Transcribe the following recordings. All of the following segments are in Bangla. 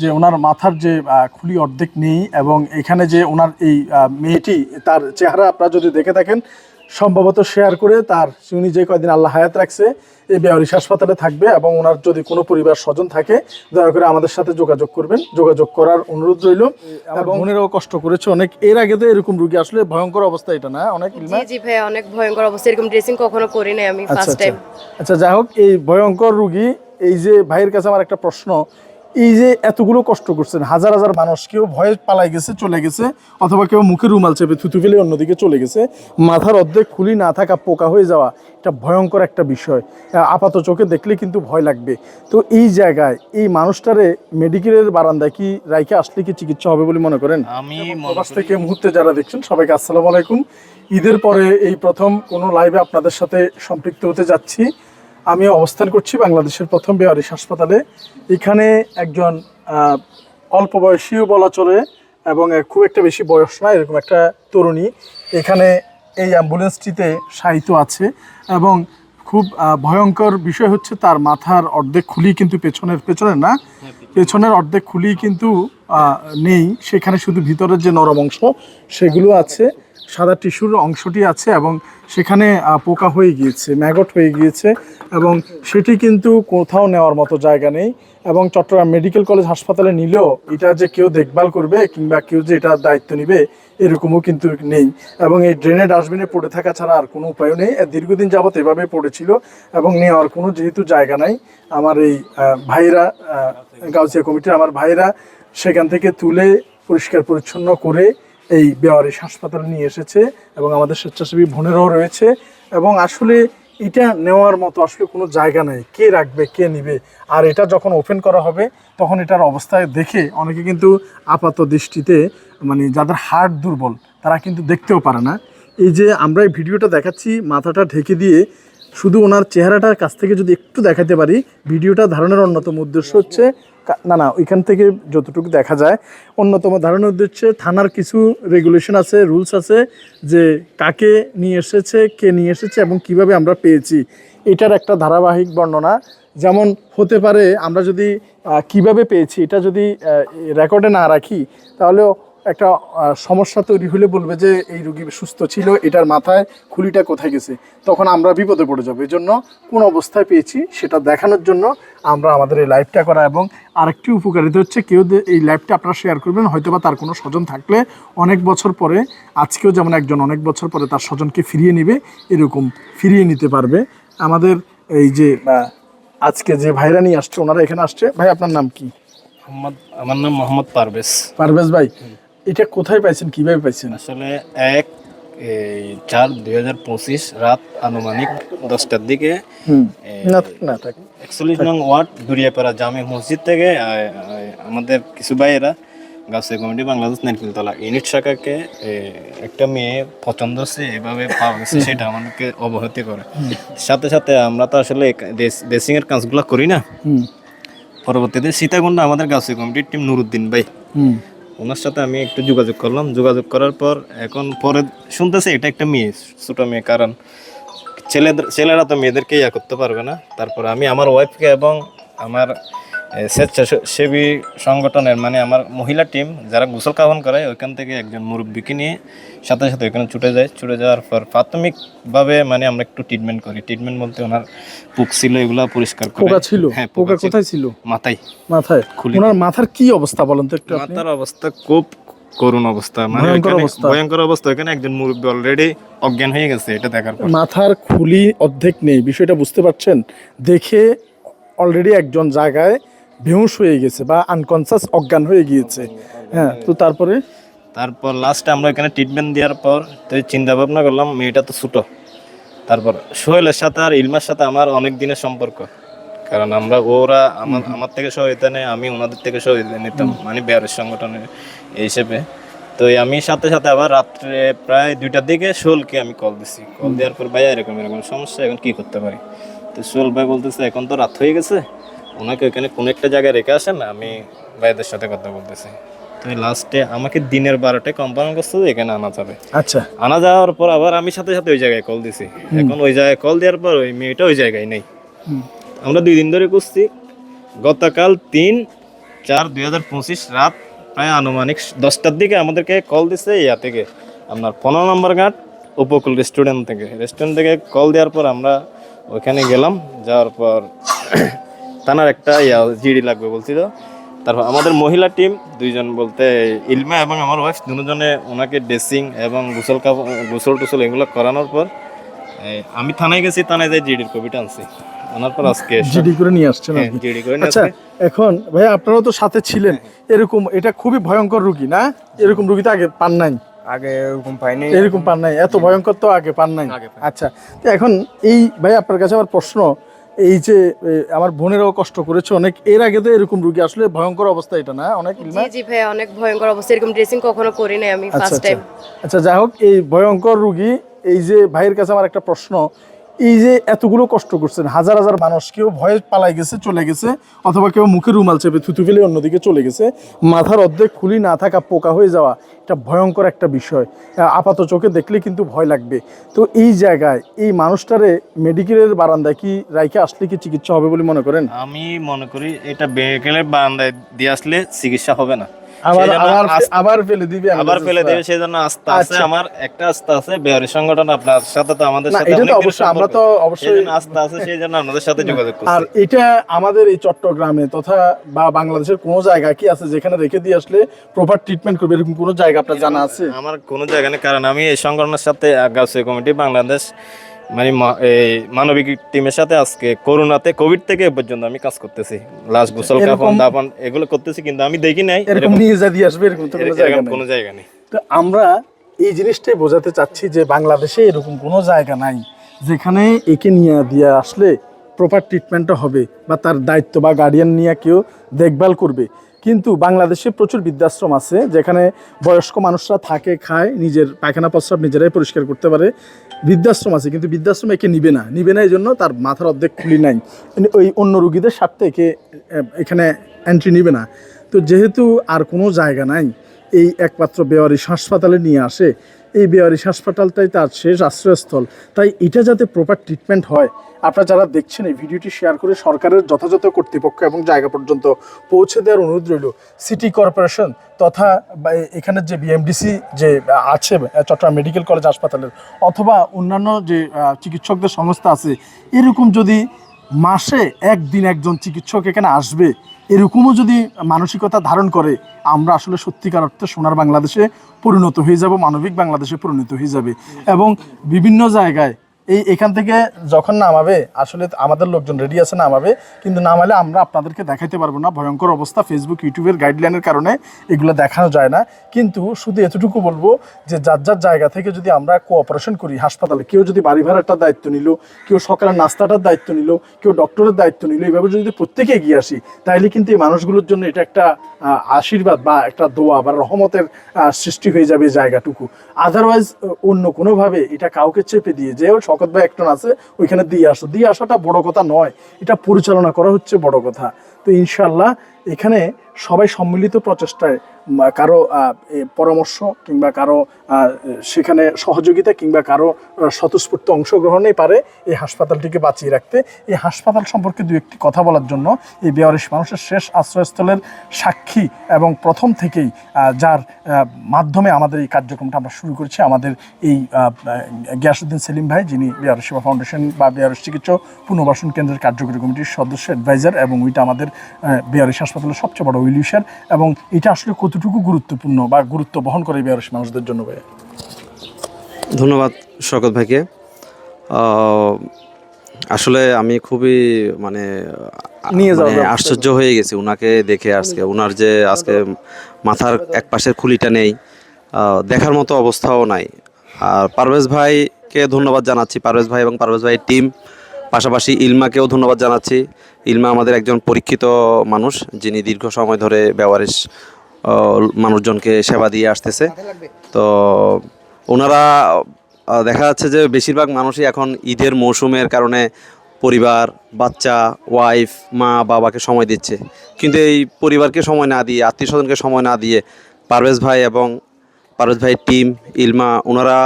যে ওনার মাথার যে খুলি অর্ধেক নেই এবং এখানে যে ওনার এই মেয়েটি তার চেহারা আপনারা যদি দেখে থাকেন সম্ভবত শেয়ার করে তার উনি যে কয়দিন আল্লাহ হায়াত রাখছে এই বেয়ারিশ হাসপাতালে থাকবে এবং ওনার যদি কোনো পরিবার স্বজন থাকে দয়া করে আমাদের সাথে যোগাযোগ করবেন। যোগাযোগ করার অনুরোধ রইল এবং মনেরও কষ্ট করেছে অনেক। এর আগে তো এরকম রুগী আসলে ভয়ঙ্কর অবস্থা এটা না? অনেক জি জি ভাই অনেক ভয়ঙ্কর অবস্থা। এরকম ড্রেসিং কখনো করি নাই আমি আচ্ছা ফার্স্ট আচ্ছা। টাইম আচ্ছা যাই হোক এই ভয়ঙ্কর রুগী এই যে ভাইয়ের কাছে আমার একটা প্রশ্ন এই যে এতগুলো কষ্ট করছেন হাজার হাজার মানুষ কেউ ভয়ে পালাই গেছে চলে গেছে অথবা কেউ মুখে রুমাল চেপে থুতু ফেলে অন্যদিকে চলে গেছে। মাথার অর্ধেক খুলি না থাকা পোকা হয়ে যাওয়া এটা ভয়ঙ্কর একটা বিষয়। আপাত চোখে দেখলে কিন্তু ভয় লাগবে। তো এই জায়গায় এই মানুষটারে মেডিকেলের বারান্দায় কি রাইকে আসলে কি চিকিৎসা হবে বলে মনে করেন? আমি প্রবাস থেকে মুহূর্তে যারা দেখছেন সবাইকে আসসালামু আলাইকুম। ঈদের পরে এই প্রথম কোনো লাইভে আপনাদের সাথে সম্পৃক্ত হতে যাচ্ছি। আমি অবস্থান করছি বাংলাদেশের প্রথম বেহারিস হাসপাতালে। এখানে একজন অল্প বয়সীও বলা চলে এবং খুব একটা বেশি বয়স না, এরকম একটা তরুণী। এখানে এই অ্যাম্বুলেন্সটিতে শায়িত আছে এবং খুব ভয়ঙ্কর বিষয় হচ্ছে তার মাথার অর্ধেক খুলি কিন্তু পেছনের পেছনের না, পেছনের অর্ধেক খুলি কিন্তু নেই। সেখানে শুধু ভিতরের যে নরম অংশ সেগুলো আছে। সাদা টিস্যুর অংশটি আছে এবং সেখানে পোকা হয়ে গিয়েছে, ম্যাগট হয়ে গিয়েছে এবং সেটি কিন্তু কোথাও নেওয়ার মতো জায়গা নেই এবং চট্টগ্রাম মেডিকেল কলেজ হাসপাতালে নিলেও এটা যে কেউ দেখভাল করবে কিংবা কেউ যে এটার দায়িত্ব নিবে, এরকমও কিন্তু নেই এবং এই ড্রেনে ডাস্টবিনে পড়ে থাকা ছাড়া আর কোনো উপায় নেই। দীর্ঘদিন যাবত এভাবে পড়েছিল এবং নেওয়ার কোনো যেহেতু জায়গা নাই, আমার এই ভাইরা গাউসিয়া কমিটির আমার ভাইরা সেখান থেকে তুলে পরিষ্কার পরিচ্ছন্ন করে এই বেওয়ারিশ হাসপাতালে নিয়ে এসেছে এবং আমাদের স্বেচ্ছাসেবী বোনেরাও রয়েছে এবং আসলে এটা নেওয়ার মতো আসলে কোনো জায়গা নেই। কে রাখবে, কে নিবে? আর এটা যখন ওপেন করা হবে, তখন এটার অবস্থায় দেখে অনেকে কিন্তু আপাত দৃষ্টিতে মানে যাদের হার্ট দুর্বল, তারা কিন্তু দেখতেও পারে না। এই যে আমরা এই ভিডিওটা দেখাচ্ছি, মাথাটা ঢেকে দিয়ে শুধু ওনার চেহারাটার কাছ থেকে যদি একটু দেখাতে পারি, ভিডিওটা ধারণের অন্যতম উদ্দেশ্য হচ্ছে না না, ওইখান থেকে যতটুকু দেখা যায়, অন্যতম ধারণা উদ্দেশ্যে থানার কিছু রেগুলেশন আছে রুলস আছে যে কাকে নিয়ে এসেছে, কে নিয়ে এসেছে এবং কীভাবে আমরা পেয়েছি। এটার একটা ধারাবাহিক বর্ণনা। যেমন হতে পারে আমরা যদি কীভাবে পেয়েছি, এটা যদি রেকর্ডে না রাখি তাহলে একটা সমস্যা তৈরি হলে বলবে যে এই রুগী সুস্থ ছিল এটার মাথায় খুলিটা কোথায় গেছে? তখন আমরা বিপদে পড়ে যাব। এই জন্য কোন অবস্থায় পেয়েছি সেটা দেখানোর জন্য আমরা আমাদের এই লাইভটা করা এবং আরেকটি উপকারিতা হচ্ছে কেউ এই লাইভটা আপনারা শেয়ার করবেন হয়তোবা তার কোনো স্বজন থাকলে অনেক বছর পরে আজকেও যেমন একজন অনেক বছর পরে তার স্বজনকে ফিরিয়ে নিবে এরকম ফিরিয়ে নিতে পারবে। আমাদের এই যে আজকে যে ভাইরা নিয়ে আসছে ওনারা এখানে আসছে। ভাই আপনার নাম কি? মোহাম্মদ আমার নাম মোহাম্মদ পারভেজ। পারভেজ ভাই এটা কোথায় পাইছেন? কীভাবে পাইছেন? আসলে এক এই চার দুই হাজার পঁচিশ রাত আনুমানিক দশটার দিকে একচল্লিশ নং ওয়ার্ড দুরিয়াপাড়া জামে মসজিদ থেকে আমাদের কিছু ভাইয়েরা গাছে কমিটি বাংলাদেশ নেটফিলতলা ইউনিট শাখাকে একটা মেয়ে পছন্দ হচ্ছে এভাবে পাওয়া গেছে সেটা আমাদেরকে অবহতি করে। সাথে সাথে আমরা তো আসলে ড্রেসিং এর কাজগুলো করি না। পরবর্তীতে সীতাকুণ্ড আমাদের গাছে কমিটির টিম নুরুদ্দিন ভাই। ওনার সাথে আমি একটু যোগাযোগ করলাম। যোগাযোগ করার পর এখন পরে শুনতেছে এটা একটা মেয়ে, ছোটো মেয়ে, কারণ ছেলেদের ছেলেরা তো মেয়েদেরকে ইয়া করতে পারবে না। তারপর আমি আমার ওয়াইফকে এবং আমার স্বেচ্ছাসেবী সংগঠনের মানে আমার মহিলা টিম যারা গোসল কাহন করে ওইখান থেকে একজন মুরব্বীকে নিয়ে সাথে সাথে ওইখানে ছুটে যায়। ছুটে যাওয়ার পর প্রাথমিকভাবে মানে আমরা একটু ট্রিটমেন্ট করি। ট্রিটমেন্ট বলতে ওনার পুক ছিল এগুলো পরিষ্কার করে পোকা ছিল? হ্যাঁ পোকা। কোথায় ছিল? মাথায়। মাথায়? খুলি। ওনার মাথার কি অবস্থা বলেন তো একটু মাথার অবস্থা খুব করুণ অবস্থা। মানে ভয়ঙ্কর অবস্থা। ভয়ঙ্কর অবস্থা। এখানে একজন মুরব্বী অলরেডি অজ্ঞান হয়ে গেছে এটা দেখার পর। মাথার খুলি অর্ধেক নেই। বিষয়টা বুঝতে পারছেন? দেখে অলরেডি একজন জায়গায় বেহুশ হয়ে গেছে বা আনকনসাস অজ্ঞান হয়ে গিয়েছে। হ্যাঁ তো তারপরে? তারপর লাস্টে আমরা এখানে ট্রিটমেন্ট দেওয়ার পর তো চিন্তা ভাবনা করলাম মেয়েটা তো ছোটো। তারপর সোহেলের সাথে আর ইলমার সাথে আমার অনেক দিনের সম্পর্ক। কারণ আমরা ওরা আমার আমার থেকে সহযোগিতা নেয় আমি ওনাদের থেকে সহযোগিতা নিতাম মানে বেয়ারের সংগঠনের এই হিসেবে। তো আমি সাথে সাথে আবার রাত্রে প্রায় দুইটার দিকে সোহেলকে আমি কল দিছি। কল দেওয়ার পর ভাই এরকম এরকম সমস্যা এখন কি করতে পারি? তো সোহেল ভাই বলতেছে এখন তো রাত হয়ে গেছে ওনাকে ওইখানে কোনো একটা জায়গায় রেখে আসেন আমি ভাইদের সাথে কথা বলতেছি। তো লাস্টে আমাকে দিনের বারোটায় কনফার্ম করছে যে এখানে আনা যাবে। আচ্ছা। আনা যাওয়ার পর আবার আমি সাথে সাথে ওই জায়গায় কল দিছি। এখন ওই জায়গায় কল দেওয়ার পর ওই মেয়েটা ওই জায়গায় নেই। আমরা দুই দিন ধরে খুঁজছি। গতকাল তিন চার দুই হাজার পঁচিশ রাত প্রায় আনুমানিক দশটার দিকে আমাদেরকে কল দিছে ইয়া থেকে আপনার পনেরো নম্বর ঘাট উপকূল রেস্টুরেন্ট থেকে। রেস্টুরেন্ট থেকে কল দেওয়ার পর আমরা ওইখানে গেলাম। যাওয়ার পর তানার একটা ইয়া জিডি লাগবে বলছিল। তারপর আমাদের মহিলা টিম দুইজন বলতে ইলমা এবং আমার ওয়াইফ দুজনে ওনাকে ড্রেসিং এবং গোসল কাপড় গোসল টোসল এগুলো করানোর পর আমি থানায় গেছি থানায় যাই জিডির কপিটা আনছি। আনার পর আজকে জিডি করে নিয়ে আসছেন আর জিডি করে আচ্ছা এখন ভাই আপনারাও তো সাথে ছিলেন। এরকম এটা খুবই ভয়ঙ্কর রুগী না? এরকম রুগী তো আগে পান নাই। আগে ওরকম পাইনি এরকম পান নাই। এত ভয়ঙ্কর তো আগে পান নাই। আচ্ছা তো এখন এই ভাই আপনার কাছে আমার প্রশ্ন এই যে আমার বোনেরাও কষ্ট করেছে অনেক এর আগে তো এরকম রুগী আসলে ভয়ঙ্কর অবস্থা এটা না? অনেক জি জি ভাই অনেক ভয়ঙ্কর অবস্থা। এরকম ড্রেসিং কখনো করি নাই আমি আচ্ছা ফার্স্ট আচ্ছা। টাইম আচ্ছা যাই হোক এই ভয়ঙ্কর রুগী এই যে ভাইয়ের কাছে আমার একটা প্রশ্ন এই যে এতগুলো কষ্ট করছেন, হাজার হাজার মানুষ কেউ ভয়ে পালাই গেছে, চলে গেছে, অথবা কেউ মুখে রুমাল চেপে থুতু ফেলে অন্যদিকে চলে গেছে। মাথার অর্ধেক খুলি না থাকা, পোকা হয়ে যাওয়া, এটা ভয়ঙ্কর একটা বিষয়। আপাত চোখে দেখলে কিন্তু ভয় লাগবে। তো এই জায়গায় এই মানুষটারে মেডিকেলের বারান্দায় কি রাইকে আসলে কি চিকিৎসা হবে বলে মনে করেন? আমি মনে করি এটা বেকেলের বারান্দায় দিয়ে আসলে চিকিৎসা হবে না। আবার আবার আবার ফেলে দিবে আবার ফেলে দেবে সেই জন্য আস্থা আছে আচ্ছা। আমার একটা আস্থা আছে বেহারি সংগঠন আপনার সাথে তো আমাদের সাথে এটা তো অবশ্যই, আমরা তো অবশ্যই- আস্থা আছে সেই জন্য আপনাদের সাথে যোগাযোগ আর এটা আমাদের এই চট্টগ্রামে তথা বা বাংলাদেশের কোন জায়গা কি আছে যেখানে রেখে দিয়ে আসলে প্রপার ট্রিটমেন্ট করবে এরকম কোনো জায়গা আপনার জানা আছে? আমার কোন জায়গা নেই কারণ আমি এই সংগঠনের সাথে কমিটি বাংলাদেশ মানে এই মানবিক টিমের সাথে আজকে করোনাতে কোভিড থেকে পর্যন্ত আমি কাজ করতেছি। লাশ গোসল কাফন দাফন এগুলো করতেছি কিন্তু আমি দেখি নাই এরকম নিয়ে যা দিয়ে আসবে এরকম তো কোনো জায়গা নেই। কোনো জায়গা নেই। তো আমরা এই জিনিসটাই বোঝাতে চাচ্ছি যে বাংলাদেশে এরকম কোনো জায়গা নাই যেখানে একে নিয়ে দিয়ে আসলে প্রপার ট্রিটমেন্টটা হবে বা তার দায়িত্ব বা গার্ডিয়ান নিয়ে কেউ দেখভাল করবে। কিন্তু বাংলাদেশে প্রচুর বৃদ্ধাশ্রম আছে যেখানে বয়স্ক মানুষরা থাকে খায় নিজের পায়খানা প্রস্রাব নিজেরাই পরিষ্কার করতে পারে। বৃদ্ধাশ্রম আছে, কিন্তু বৃদ্ধাশ্রম একে নিবে না। নিবে না এই জন্য তার মাথার অর্ধেক খুলি নাই। ওই অন্য রুগীদের স্বার্থে একে এখানে এন্ট্রি নিবে না। তো যেহেতু আর কোনো জায়গা নাই, এই একমাত্র বেওয়ারিশ হাসপাতালে নিয়ে আসে এই বেওয়ারিশ হাসপাতালটাই তার শেষ আশ্রয়স্থল। তাই এটা যাতে প্রপার ট্রিটমেন্ট হয়, আপনারা যারা দেখছেন এই ভিডিওটি শেয়ার করে সরকারের যথাযথ কর্তৃপক্ষ এবং জায়গা পর্যন্ত পৌঁছে দেওয়ার অনুরোধ রইল। সিটি কর্পোরেশন তথা বা এ- এখানের যে বিএমডিসি যে আছে চট্টগ্রাম মেডিকেল কলেজ হাসপাতালের অথবা অন্যান্য যে চিকিৎসকদের সংস্থা আছে, এরকম যদি মাসে একদিন একজন চিকিৎসক এখানে আসবে এরকমও যদি মানসিকতা ধারণ করে, আমরা আসলে সত্যিকার অর্থে সোনার বাংলাদেশে পরিণত হয়ে যাব, মানবিক বাংলাদেশে পরিণত হয়ে যাবে। এবং বিভিন্ন জায়গায় এই এখান থেকে যখন নামাবে, আসলে আমাদের লোকজন রেডি আছে নামাবে, কিন্তু নামালে আমরা আপনাদেরকে দেখাইতে পারব না। ভয়ঙ্কর অবস্থা ফেসবুক ইউটিউবের গাইডলাইনের কারণে এগুলো দেখানো যায় না। কিন্তু শুধু এতটুকু বলব যে, যার যার জায়গা থেকে যদি আমরা কোঅপারেশন করি হাসপাতালে, কেউ যদি বাড়ি ভাড়াটার দায়িত্ব নিল, কেউ সকালের নাস্তাটার দায়িত্ব নিল, কেউ ডক্টরের দায়িত্ব নিল, এইভাবে যদি প্রত্যেকে এগিয়ে আসি তাহলে কিন্তু এই মানুষগুলোর জন্য এটা একটা আশীর্বাদ বা একটা দোয়া বা রহমতের সৃষ্টি হয়ে যাবে জায়গাটুকু। আদারওয়াইজ অন্য কোনোভাবে এটা কাউকে চেপে দিয়ে যে ওই শকত ভাই একজন আছে, ওইখানে দিয়ে আসো। দিয়ে আসাটা বড় কথা নয়, এটা পরিচালনা করা হচ্ছে বড় কথা তো ইনশাল্লাহ এখানে সবাই সম্মিলিত প্রচেষ্টায় কারও পরামর্শ কিংবা কারও সেখানে সহযোগিতা কিংবা কারও স্বতঃস্ফূর্ত অংশগ্রহণেই পারে এই হাসপাতালটিকে বাঁচিয়ে রাখতে। এই হাসপাতাল সম্পর্কে দু একটি কথা বলার জন্য এই বেয়ারিশ মানুষের শেষ আশ্রয়স্থলের সাক্ষী এবং প্রথম থেকেই যার মাধ্যমে আমাদের এই কার্যক্রমটা আমরা শুরু করেছি, আমাদের এই গিয়াসুদ্দিন সেলিম ভাই, যিনি বিহার সেবা ফাউন্ডেশন বা বিহার চিকিৎসা পুনর্বাসন কেন্দ্রের কার্যকরী কমিটির সদস্য অ্যাডভাইজার এবং ওইটা আমাদের বিহারিশ হাসপাতালের সবচেয়ে বড় উইলিশার এবং এটা আসলে কতটুকু গুরুত্বপূর্ণ বা গুরুত্ব বহন করে বিহারিশ মানুষদের জন্য ভাই ধন্যবাদ শকত ভাইকে। আসলে আমি খুবই মানে নিয়ে মানে আশ্চর্য হয়ে গেছি উনাকে দেখে আজকে। উনার যে আজকে মাথার এক পাশের খুলিটা নেই দেখার মতো অবস্থাও নাই। আর পারভেজ ভাইকে ধন্যবাদ জানাচ্ছি পারভেজ ভাই এবং পারভেজ ভাইয়ের টিম পাশাপাশি ইলমাকেও ধন্যবাদ জানাচ্ছি। ইলমা আমাদের একজন পরীক্ষিত মানুষ যিনি দীর্ঘ সময় ধরে বেওয়ারিশ মানুষজনকে সেবা দিয়ে আসতেছে। তো ওনারা দেখা যাচ্ছে যে বেশিরভাগ মানুষই এখন ঈদের মৌসুমের কারণে পরিবার বাচ্চা ওয়াইফ মা বাবাকে সময় দিচ্ছে। কিন্তু এই পরিবারকে সময় না দিয়ে আত্মীয় স্বজনকে সময় না দিয়ে পারভেজ ভাই এবং পারভেজ ভাইয়ের টিম ইলমা ওনারা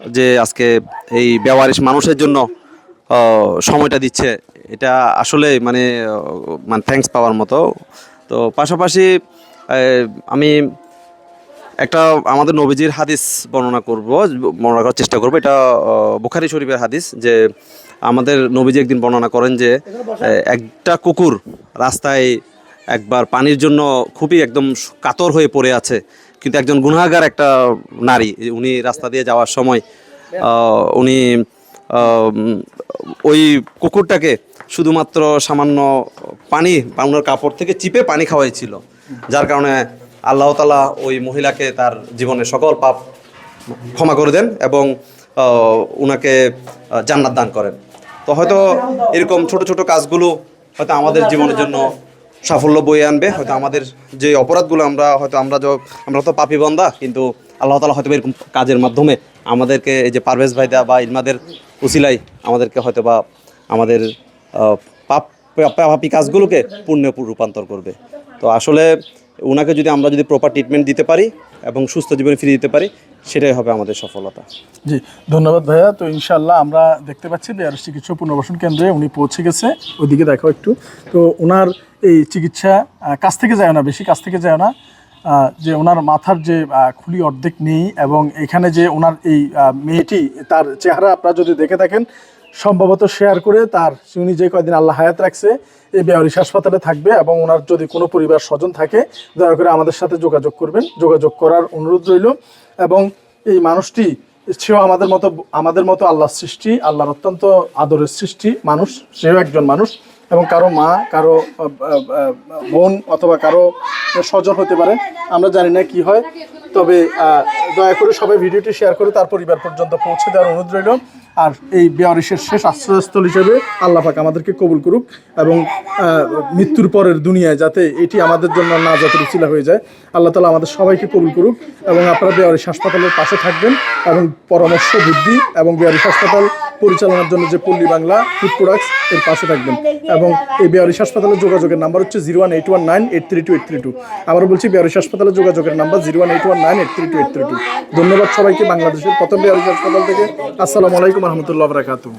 যে আজকে এই বেওয়ারিশ মানুষের জন্য সময়টা দিচ্ছে। এটা আসলে মানে মানে থ্যাঙ্কস পাওয়ার মতো। তো পাশাপাশি আমি একটা আমাদের নবীজির হাদিস বর্ণনা করব, বর্ণনা করার চেষ্টা করব। এটা বুখারি শরীফের হাদিস যে আমাদের নবীজি একদিন বর্ণনা করেন যে একটা কুকুর রাস্তায় একবার পানির জন্য খুবই একদম কাতর হয়ে পড়ে আছে। কিন্তু একজন গুনাহগার একটা নারী, উনি রাস্তা দিয়ে যাওয়ার সময় উনি ওই কুকুরটাকে শুধুমাত্র সামান্য পানি বা ওনার কাপড় থেকে চিপে পানি খাওয়াইছিল। যার কারণে আল্লাহ তালা ওই মহিলাকে তার জীবনে সকল পাপ ক্ষমা করে দেন এবং উনাকে জান্নাত দান করেন। তো হয়তো এরকম ছোট ছোট কাজগুলো হয়তো আমাদের জীবনের জন্য সাফল্য বয়ে আনবে। হয়তো আমাদের যে অপরাধগুলো আমরা, হয়তো আমরা আমরা তো পাপি বন্দা, কিন্তু আল্লাহ তালা হয়তো এরকম কাজের মাধ্যমে আমাদেরকে এই যে পারভেজ ভাইদা বা ইলমাদের উসিলাই আমাদেরকে হয়তো বা আমাদের পাপ পাপি কাজগুলোকে পুণ্যে রূপান্তর করবে। তো আসলে ওনাকে যদি আমরা যদি প্রপার ট্রিটমেন্ট দিতে পারি এবং সুস্থ জীবনে ফিরে দিতে পারি, সেটাই হবে আমাদের সফলতা। জি, ধন্যবাদ ভাইয়া। তো ইনশাল্লাহ আমরা দেখতে পাচ্ছি বিআরএস চিকিৎসা পুনর্বাসন কেন্দ্রে উনি পৌঁছে গেছে। ওইদিকে দেখো একটু। তো ওনার এই চিকিৎসা কাছ থেকে যায় না, বেশি কাছ থেকে যায় না। যে ওনার মাথার যে খুলি অর্ধেক নেই এবং এখানে যে ওনার এই মেয়েটি, তার চেহারা আপনারা যদি দেখে থাকেন সম্ভবত শেয়ার করে তার উনি যে কয়দিন আল্লাহ হায়াত রাখছে, এই বেয়ারিশ হাসপাতালে থাকবে এবং ওনার যদি কোনো পরিবার স্বজন থাকে, দয়া করে আমাদের সাথে যোগাযোগ করবেন। যোগাযোগ করার অনুরোধ রইল এবং এই মানুষটি সেও আমাদের মতো আমাদের মতো আল্লাহর সৃষ্টি, আল্লাহর অত্যন্ত আদরের সৃষ্টি মানুষ, সেও একজন মানুষ এবং কারও মা, কারও বোন অথবা কারও স্বজন হতে পারে। আমরা জানি না কি হয়, তবে দয়া করে সবাই ভিডিওটি শেয়ার করে তার পরিবার পর্যন্ত পৌঁছে দেওয়ার অনুরোধ রইল। আর এই বেয়ারিশের শেষ আশ্রয়স্থল হিসেবে আল্লাহাক আমাদেরকে কবুল করুক এবং মৃত্যুর পরের দুনিয়ায় যাতে এটি আমাদের জন্য না যাতে রুচিলা হয়ে যায়। আল্লাহ তালা আমাদের সবাইকে কবুল করুক এবং আপনারা বেয়ারিশ হাসপাতালের পাশে থাকবেন এবং পরামর্শ, বুদ্ধি এবং বেয়ারিশ হাসপাতাল পরিচালনার জন্য যে পল্লী বাংলা ফুড প্রোডাক্টস এর পাশে থাকবেন। এবং এই বেয়ারিশ হাসপাতালের যোগাযোগের নাম্বার হচ্ছে zero one eight one nine eight three two eight three two. আবার বলছি বেয়ারিশ হাসপাতালের যোগাযোগের number zero one eight one nine eight three two eight three two. ধন্যবাদ সবাইকে বাংলাদেশের প্রথম বেয়ারিশ হাসপাতাল থেকে। আসসালামু আলাইকুম রহমতুল্লাহ বরাকাতুহ।